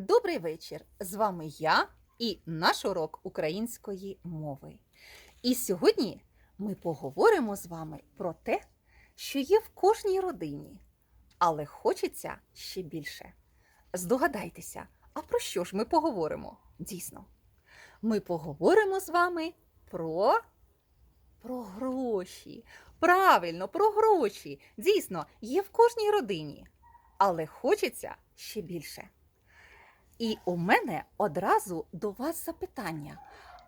Добрий вечір! З вами я і наш урок української мови. І сьогодні ми поговоримо з вами про те, що є в кожній родині, але хочеться ще більше. Здогадайтеся, а про що ж ми поговоримо? Дійсно, ми поговоримо з вами про, про гроші. Правильно, про гроші. Дійсно, є в кожній родині, але хочеться ще більше. І у мене одразу до вас запитання.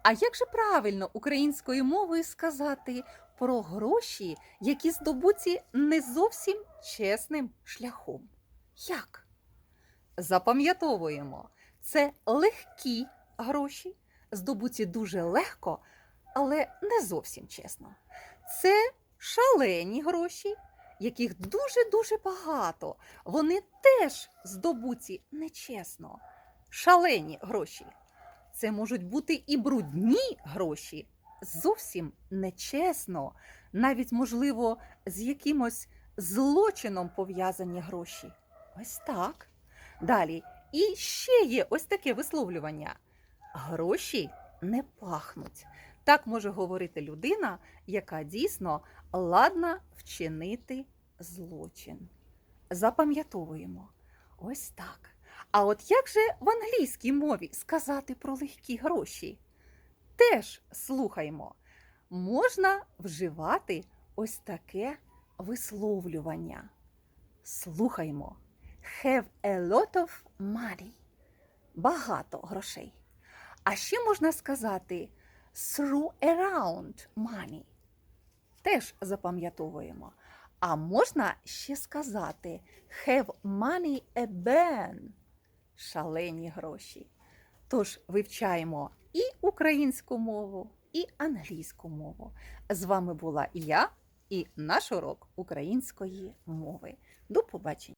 А як же правильно українською мовою сказати про гроші, які здобуті не зовсім чесним шляхом? Як? Запам'ятовуємо, це легкі гроші, здобуті дуже легко, але не зовсім чесно. Це шалені гроші, яких дуже-дуже багато. Вони теж здобуті нечесно шалені гроші. Це можуть бути і брудні гроші, зовсім нечесно, навіть, можливо, з якимось злочином пов'язані гроші. Ось так. Далі. І ще є ось таке висловлювання: гроші не пахнуть. Так може говорити людина, яка дійсно ладна вчинити злочин. Запам'ятовуємо. Ось так. А от як же в англійській мові сказати про легкі гроші? Теж слухаймо. Можна вживати ось таке висловлювання. Слухаймо. Have a lot of money. Багато грошей. А ще можна сказати through around money. Теж запам'ятовуємо. А можна ще сказати have money a burn шалені гроші. Тож вивчаємо і українську мову, і англійську мову. З вами була я і наш урок української мови. До побачення!